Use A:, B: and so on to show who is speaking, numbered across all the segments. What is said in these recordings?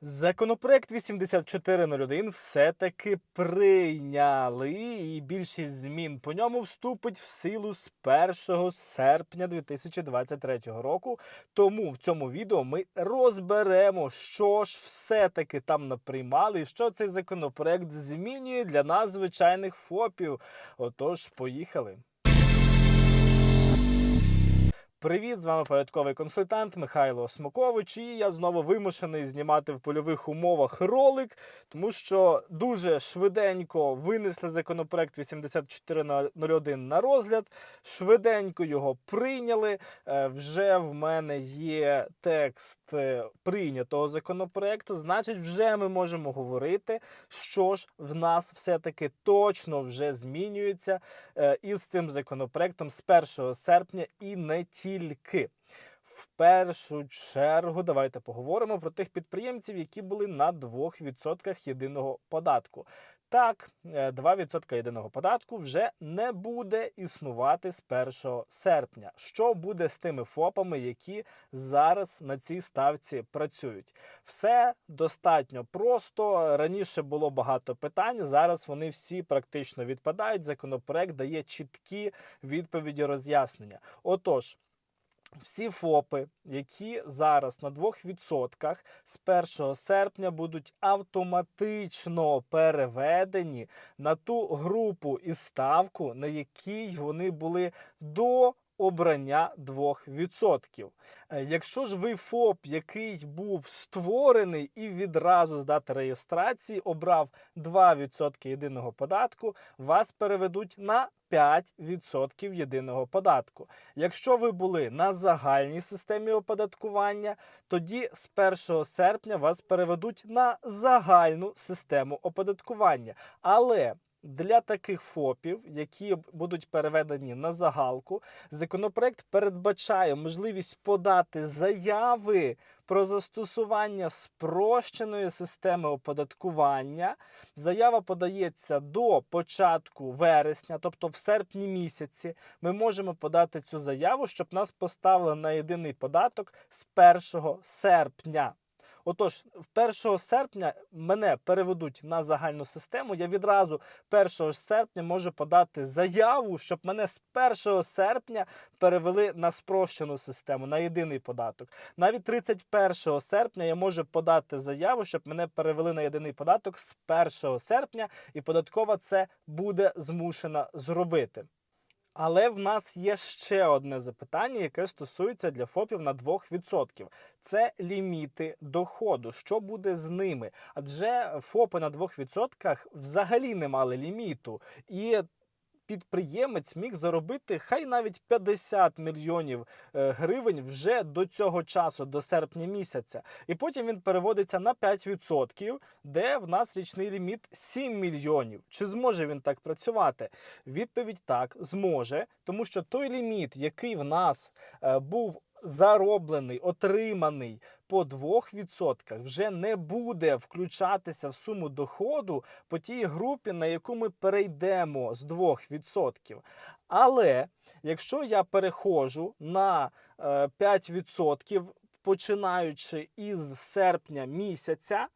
A: Законопроект 8401 все-таки прийняли, і більшість змін по ньому вступить в силу з 1 серпня 2023 року. Тому в цьому відео ми розберемо, що ж все-таки там наприймали, і що цей законопроект змінює для нас, звичайних ФОПів. Отож, поїхали. Привіт, з вами порядковий консультант Михайло Смокович. І я знову вимушений знімати в польових умовах ролик, тому що дуже швиденько винесли законопроект 8401 на розгляд. Швиденько його прийняли. Е, Вже в мене є текст е, прийнятого законопроекту. Значить, вже ми можемо говорити, що ж в нас все-таки точно вже змінюється е, із цим законопроектом з 1 серпня і не тільки. В першу чергу давайте поговоримо про тих підприємців, які були на 2% єдиного податку. Так, е, 2% єдиного податку вже не буде існувати з 1 серпня. Що буде з тими ФОПами, які зараз на цій ставці працюють? Все достатньо просто. Раніше було багато питань. Зараз вони всі практично відпадають. Законопроект дає чіткі відповіді роз'яснення. Отож. Всі ФОПи, які зараз на 2% з 1 серпня будуть автоматично переведені на ту групу і ставку, на якій вони були до обрання 2%. Е, Якщо ж ви ФОП, який був створений і відразу з дати реєстрації обрав 2% єдиного податку, вас переведуть на 5% єдиного податку. Якщо ви були на загальній системі оподаткування, тоді з 1 серпня вас переведуть на загальну систему оподаткування. Але для таких ФОПів, які будуть переведені на загалку, законопроект передбачає можливість подати заяви про застосування спрощеної системи оподаткування. Заява подається до початку вересня, тобто в серпні місяці. Ми можемо подати цю заяву, щоб нас поставили на єдиний податок з 1 серпня. Отож, в 1 серпня мене переведуть на загальну систему. Я відразу 1 серпня можу подати заяву, щоб мене з 1 серпня перевели на спрощену систему, на єдиний податок. Навіть 31 серпня я можу подати заяву, щоб мене перевели на єдиний податок з 1 серпня, і податкова це буде змушена зробити. Але в нас є ще одне запитання, яке стосується для ФОПів на 2%. Це ліміти доходу. Що буде з ними? Адже ФОПи на 2% взагалі не мали ліміту. І підприємець міг заробити хай навіть 50 мільйонів е, гривень вже до цього часу, до серпня місяця. І потім він переводиться на 5%, де в нас річний ліміт 7 мільйонів. Чи зможе він так працювати? Відповідь так, зможе, тому що той ліміт, який в нас е, був зароблений, отриманий по 2%, вже не буде включатися в суму доходу по тій групі, на яку ми перейдемо з 2%. Але якщо я перехожу на е, 5%, починаючи із серпня місяця,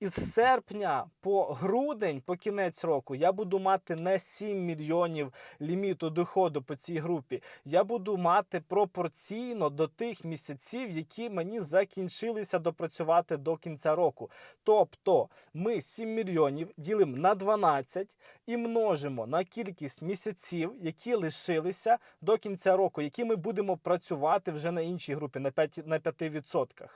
A: із серпня по грудень, по кінець року, я буду мати не 7 мільйонів ліміту доходу по цій групі. Я буду мати пропорційно до тих місяців, які мені закінчилися допрацювати до кінця року. Тобто ми 7 мільйонів ділимо на 12 і множимо на кількість місяців, які лишилися до кінця року, які ми будемо працювати вже на іншій групі на 5%. На 5%.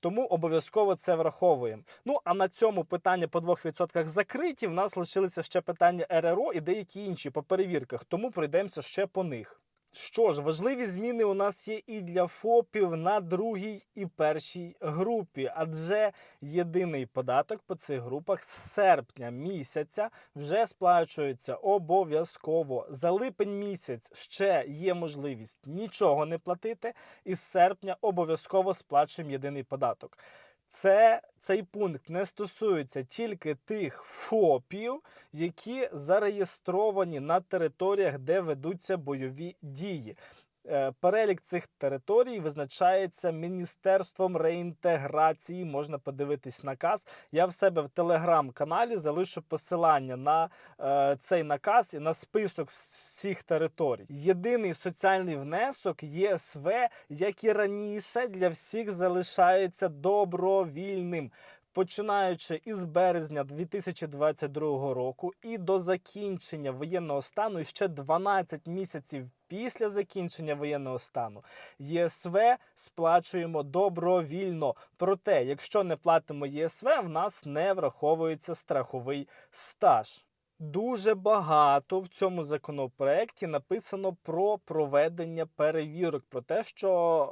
A: Тому обов'язково це враховуємо. Ну а на цьому питання по 2% закриті. В нас лишилися ще питання РРО і деякі інші по перевірках, тому пройдемося ще по них. Що ж, важливі зміни у нас є і для ФОПів на другій і першій групі, адже єдиний податок по цих групах з серпня місяця вже сплачується обов'язково. За липень місяць ще є можливість нічого не платити, і з серпня обов'язково сплачуємо єдиний податок. Це цей пункт не стосується тільки тих ФОПів, які зареєстровані на територіях, де ведуться бойові дії. Е, Перелік цих територій визначається Міністерством реінтеграції. Можна подивитись наказ. Я в себе в телеграм-каналі залишу посилання на е, цей наказ і на список всіх територій. Єдиний соціальний внесок ЄСВ, як і раніше, для всіх залишається добровільним. Починаючи із березня 2022 року і до закінчення воєнного стану, ще 12 місяців після закінчення воєнного стану, ЄСВ сплачуємо добровільно. Проте, якщо не платимо ЄСВ, в нас не враховується страховий стаж. Дуже багато в цьому законопроекті написано про проведення перевірок, про те, що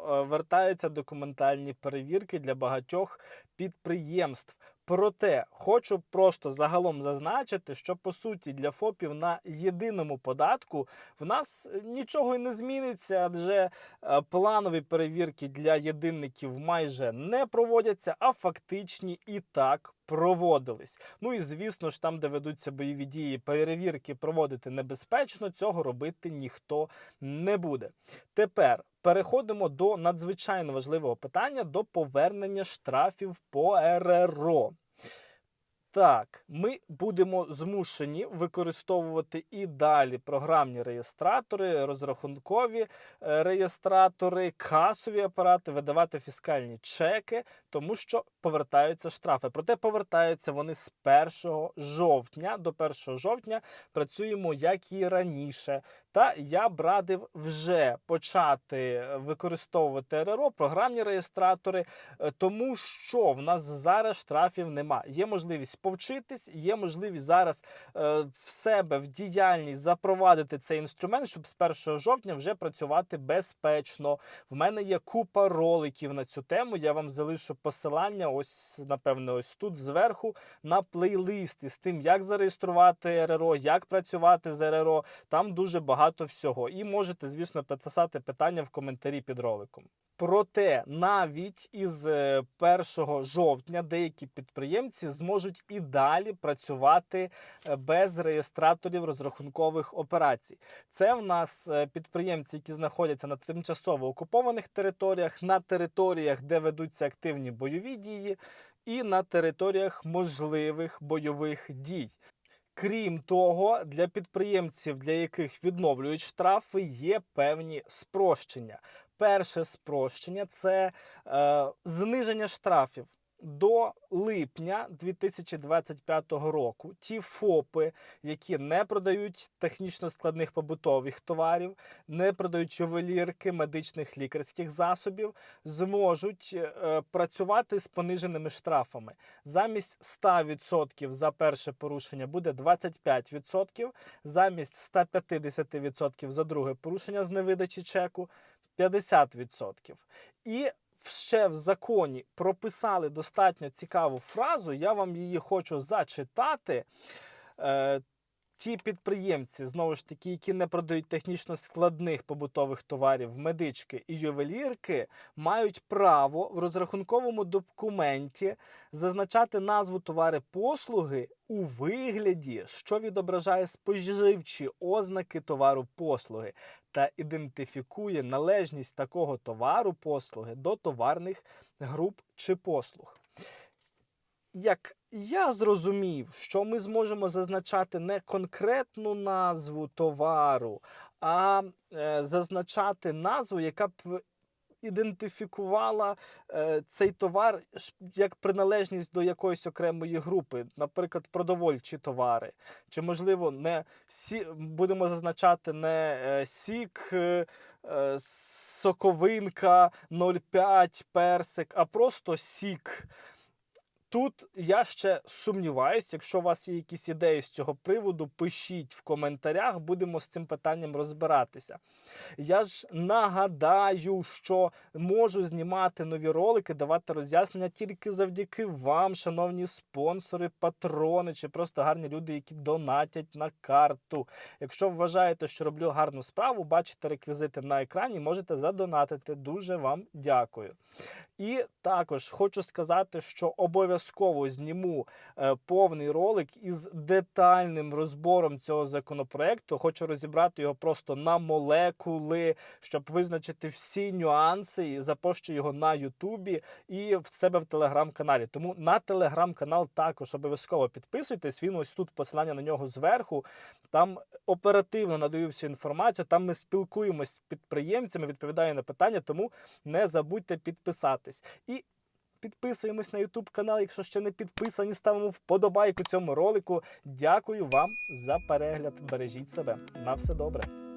A: е, вертаються документальні перевірки для багатьох підприємств. Проте хочу просто загалом зазначити, що по суті для ФОПів на єдиному податку в нас нічого і не зміниться, адже е, планові перевірки для єдинників майже не проводяться, а фактичні і так проводились. Ну і звісно ж, там, де ведуться бойові дії, перевірки проводити небезпечно, цього робити ніхто не буде. Тепер переходимо до надзвичайно важливого питання до повернення штрафів по РРО. Так, ми будемо змушені використовувати і далі програмні реєстратори, розрахункові е, реєстратори, касові апарати, видавати фіскальні чеки, тому що повертаються штрафи. Проте повертаються вони з 1 жовтня. До 1 жовтня працюємо як і раніше. Та я б радив вже почати використовувати РРО, програмні реєстратори, е, тому що в нас зараз штрафів нема. Є можливість повчитись, є можливість зараз е, в себе в діяльність запровадити цей інструмент, щоб з 1 жовтня вже працювати безпечно. В мене є купа роликів на цю тему. Я вам залишу посилання. Ось, напевно, ось тут зверху на плейлисти з тим, як зареєструвати РРО, як працювати з РРО. Там дуже багато всього. І можете, звісно, писати питання в коментарі під роликом. Проте навіть із е, 1 жовтня деякі підприємці зможуть і далі працювати е, без реєстраторів розрахункових операцій. Це в нас е, підприємці, які знаходяться на тимчасово окупованих територіях, на територіях, де ведуться активні бойові дії, і на територіях можливих бойових дій. Крім того, для підприємців, для яких відновлюють штрафи, є певні спрощення. Перше спрощення це е, зниження штрафів. До липня 2025 року ті ФОПи, які не продають технічно складних побутових товарів, не продають ювелірки, медичних лікарських засобів, зможуть е, працювати з пониженими штрафами. Замість 100% за перше порушення буде 25%, замість 150% за друге порушення з невидачі чеку 50%. І ще в законі прописали достатньо цікаву фразу. Я вам її хочу зачитати. Е, Ті підприємці, знову ж таки, які не продають технічно складних побутових товарів, медички і ювелірки, мають право в розрахунковому документі зазначати назву товари послуги у вигляді, що відображає споживчі ознаки товару послуги та ідентифікує належність такого товару послуги до товарних груп чи послуг. Як я зрозумів, що ми зможемо зазначати не конкретну назву товару, а е, зазначати назву, яка б ідентифікувала е, цей товар як приналежність до якоїсь окремої групи, наприклад, продовольчі товари. Чи, можливо, не сі, будемо зазначати не е, сік, е, е, соковинка 0,5 персик, а просто сік. Тут я ще сумніваюсь, якщо у вас є якісь ідеї з цього приводу, пишіть в коментарях, будемо з цим питанням розбиратися. Я ж нагадаю, що можу знімати нові ролики, давати роз'яснення тільки завдяки вам, шановні спонсори, патрони чи просто гарні люди, які донатять на карту. Якщо вважаєте, що роблю гарну справу, бачите реквізити на екрані, можете задонатити. Дуже вам дякую. І також хочу сказати, що обов'язково обов'язково зніму е, повний ролик із детальним розбором цього законопроекту. Хочу розібрати його просто на молекули, щоб визначити всі нюанси. І запощу його на Ютубі і в себе в телеграм-каналі. Тому на телеграм-канал також обов'язково підписуйтесь. Він ось тут посилання на нього зверху. Там оперативно надаю всю інформацію. Там ми спілкуємось з підприємцями, відповідаю на питання, тому не забудьте підписатись. І підписуємось на YouTube канал. Якщо ще не підписані, ставимо вподобайку цьому ролику. Дякую вам за перегляд. Бережіть себе. На все добре.